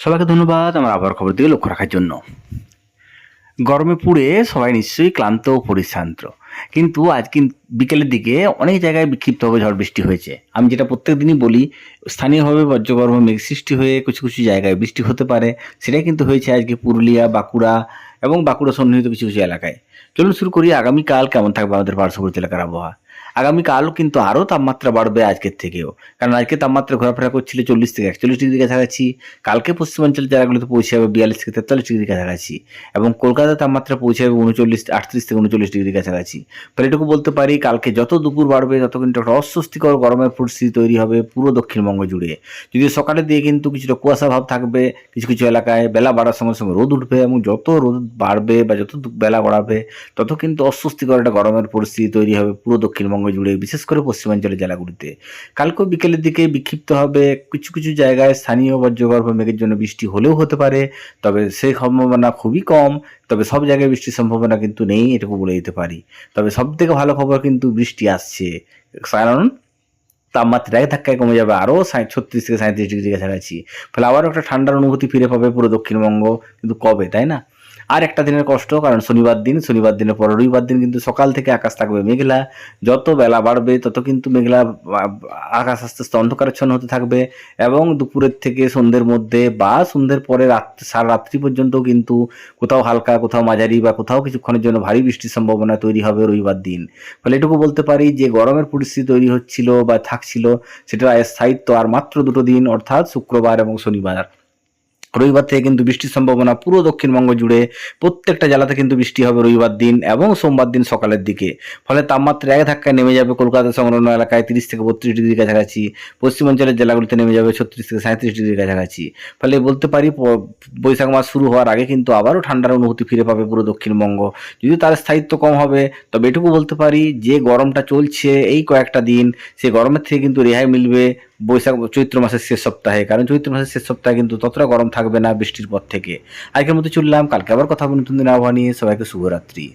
সবাইকে ধন্যবাদ আমার আবার খবর দিকে লক্ষ্য রাখার জন্য। গরমে পুড়ে সবাই নিশ্চয়ই ক্লান্ত ও পরিশ্রান্ত। কিন্তু আজ কিন- বিকেলের দিকে অনেক জায়গায় বিক্ষিপ্তভাবে ঝড় বৃষ্টি হয়েছে। আমি যেটা প্রত্যেক দিনই বলি, স্থানীয়ভাবে বজ্রগর্ভ মেঘ সৃষ্টি হয়ে কিছু কিছু জায়গায় বৃষ্টি হতে পারে। সেটাই কিন্তু হয়েছে আজকে পুরুলিয়া, বাঁকুড়া এবং বাঁকুড়া সন্নিহিত কিছু কিছু এলাকায়। চলুন শুরু করি আগামীকাল কেমন থাকবে আমাদের পার্শ্ববর্তী এলাকার আবহাওয়া। আগামীকাল কিন্তু আরও তাপমাত্রা বাড়বে আজকের থেকেও। কারণ আজকে তাপমাত্রা ঘোরাফেরা করছিল চল্লিশ থেকে একচল্লিশ ডিগ্রি কাছাকাছি, কালকে পশ্চিমাঞ্চলের জায়গাগুলোতে পৌঁছে যাবে বিয়াল্লিশ থেকে তেতাল্লিশ ডিগ্রি কাছাকাছি এবং কলকাতার তাপমাত্রা পৌঁছে যাবে উনচল্লিশ, আটত্রিশ থেকে উনচল্লিশ ডিগ্রি কাছাকাছি। ফলে এটুকু বলতে পারি, কালকে যত দুপুর বাড়বে, তত কিন্তু একটা অস্বস্তিকর গরমের পরিস্থিতি তৈরি হবে পুরো দক্ষিণবঙ্গ জুড়ে। যদিও সকালের দিকে কিন্তু কিছুটা কুয়াশা ভাব থাকবে, কিছু কিছু এলাকায় বেলা বাড়ার সঙ্গে সঙ্গে রোদ উঠবে এবং যত রোদ বাড়বে বা যত বেলা বাড়াবে, তত কিন্তু অস্বস্তিকর একটা গরমের পরিস্থিতি তৈরি হবে পুরো দক্ষিণবঙ্গ জুড়ে বিশেষ করে পশ্চিমাঞ্চলের জেলাগুলিতে। কালকেও বিকেলের দিকে বিক্ষিপ্ত হবে কিছু কিছু জায়গায় স্থানীয় বজ্রগর্ভ মেঘের জন্য বৃষ্টি হলেও হতে পারে, তবে সেই সম্ভাবনা খুবই কম, তবে সব জায়গায় বৃষ্টির সম্ভাবনা কিন্তু নেই, এটুকু বলে দিতে পারি। তবে সব থেকে ভালো খবর কিন্তু বৃষ্টি আসছে। কারণ তাপমাত্রা এক ধাক্কায় কমে যাবে আরও ছত্রিশ থেকে সাঁত্রিশ ডিগ্রি কাছাকাছি। ফলে আবারও একটা ঠান্ডার অনুভূতি ফিরে পাবে পুরো দক্ষিণবঙ্গ, কিন্তু কবে, তাই না? আর একটা দিনের কষ্ট, কারণ শনিবার দিন, শনিবার দিনের পর রবিবার দিন কিন্তু সকাল থেকে আকাশ থাকবে মেঘলা। যত বেলা বাড়বে, তত কিন্তু মেঘলা, আকাশ আস্তে আস্তে অন্ধকারাচ্ছন্ন হতে থাকবে। এবং দুপুরের থেকে সন্ধ্যের মধ্যে বা সন্ধ্যের পরে রাত, সারা রাত্রি পর্যন্ত কিন্তু কোথাও হালকা, কোথাও মাঝারি বা কোথাও কিছুক্ষণের জন্য ভারী বৃষ্টির সম্ভাবনা তৈরি হবে রবিবার দিন। ফলে এটুকু বলতে পারি যে, গরমের পরিস্থিতি তৈরি হচ্ছিল বা থাকছিল সেটা স্থায়িত্ব আর মাত্র দুটো দিন, অর্থাৎ শুক্রবার এবং শনিবার। রবিবার থেকে কিন্তু বৃষ্টির সম্ভাবনা পুরো দক্ষিণবঙ্গ জুড়ে প্রত্যেকটা জেলাতে কিন্তু বৃষ্টি হবে রবিবার দিন এবং সোমবার দিন সকালের দিকে। ফলে তাপমাত্রা এক ধাক্কায় নেমে যাবে কলকাতা সংলগ্ন এলাকায় তিরিশ থেকে বত্রিশ ডিগ্রি কাছাকাছি, পশ্চিমাঞ্চলের জেলাগুলিতে নেমে যাবে ছত্রিশ থেকে সাঁত্রিশ ডিগ্রি কাছাকাছি। ফলে বলতে পারি বৈশাখ মাস শুরু হওয়ার আগে কিন্তু আবারও ঠান্ডার অনুভূতি ফিরে পাবে পুরো দক্ষিণবঙ্গ। যদিও তার স্থায়িত্ব কম হবে, তবে এটুকু বলতে পারি, যে গরমটা চলছে এই কয়েকটা দিন সেই গরমের থেকে কিন্তু রেহাই মিলবে বৈশাখ চৈত্র মাসের শেষ সপ্তাহে। কারণ চৈত্র মাসের শেষ সপ্তাহে কিন্তু ততটা গরম থাকবে না বৃষ্টির পর থেকে। আজকের মতো চললাম। কালকে আবার কথা হবে নতুন দিন আবহাওয়া নিয়ে। সবাইকে শুভরাত্রি।